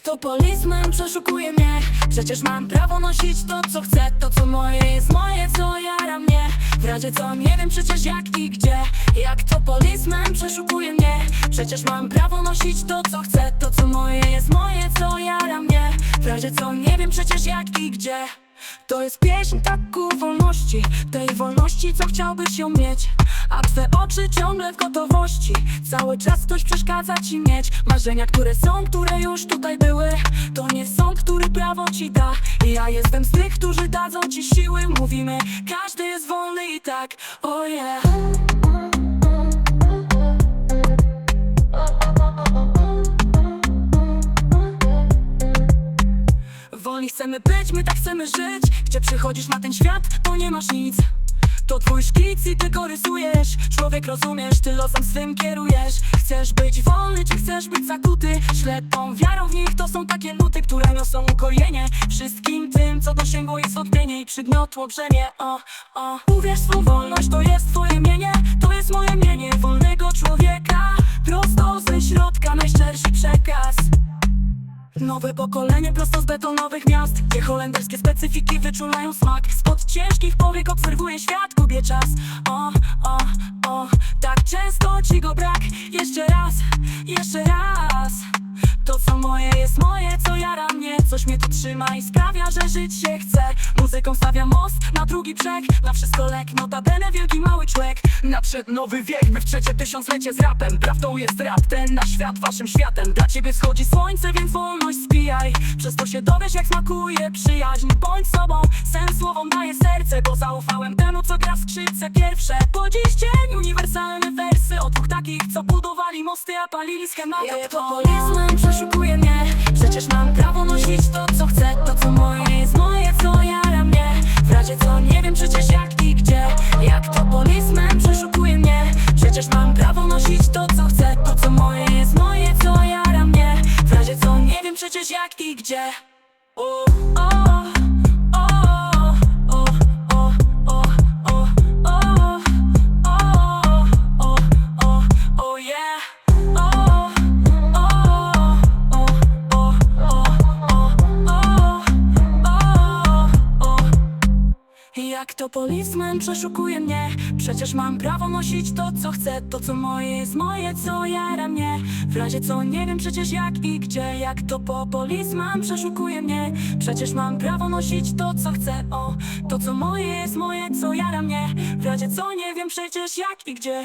to policeman przeszukuje mnie. Przecież mam prawo nosić to co chcę. To co moje jest moje, co jara mnie. W razie co nie wiem przecież jak i gdzie. Jak to policeman przeszukuje mnie. Przecież mam prawo nosić to co chcę. To co moje jest moje, co jara mnie. W razie co nie wiem przecież jak i gdzie to jest pieśń tak ku wolności Tej wolności, co chciałbyś ją mieć. A twe oczy ciągle w gotowości Cały czas ktoś przeszkadza ci mieć. Marzenia, które są, które już tutaj były To nie sąd, który prawo ci da. I ja jestem z tych, którzy dadzą ci siły. Mówimy, każdy jest wolny i tak Oh yeah chcemy być, my tak chcemy żyć. Gdzie przychodzisz na ten świat, to nie masz nic. To twój szkic i tylko rysujesz. Człowiek rozumiesz, ty losem swym kierujesz. Chcesz być wolny, czy chcesz być zakuty? Ślepą wiarą w nich to są takie nuty Które niosą ukojenie. Wszystkim tym, co dosięgło ich zwątpienie I przygniotło brzemię. O, o. Uwierz swą wolność, Nowe pokolenie prosto z betonowych miast. Gdzie holenderskie specyfiki wyczulają smak. Spod ciężkich powiek obserwuję świat, gubię czas. O, o, o, tak często ci go brak. Jeszcze raz, jeszcze raz Coś mnie tu trzyma i sprawia, że żyć się chce. Muzyką stawia most na drugi brzeg. Na wszystko lek, notabene wielki mały człowiek. Naprzed nowy wiek, my w trzecie tysiąclecie z rapem. Prawdą jest rap, ten na świat waszym światem. Dla ciebie schodzi Słońce, więc wolność spijaj. Przez to się dowiesz jak smakuje przyjaźń. Bądź sobą, sens słowom daje serce Bo zaufałem temu co gra w skrzypce pierwsze. Po dziś dzień uniwersalne wersy O dwóch takich co budowali mosty, a palili schematy Jak to polizmem przeszukuje mnie Przecież mam prawo nosić to to policeman przeszukuje mnie. Przecież mam prawo nosić to co chcę. To co moje jest moje, co jara mnie. W razie co nie wiem przecież jak i gdzie. Jak to po policeman przeszukuje mnie. Przecież mam prawo nosić to co chcę. O, to co moje jest moje, co jara mnie. W razie co nie wiem przecież jak i gdzie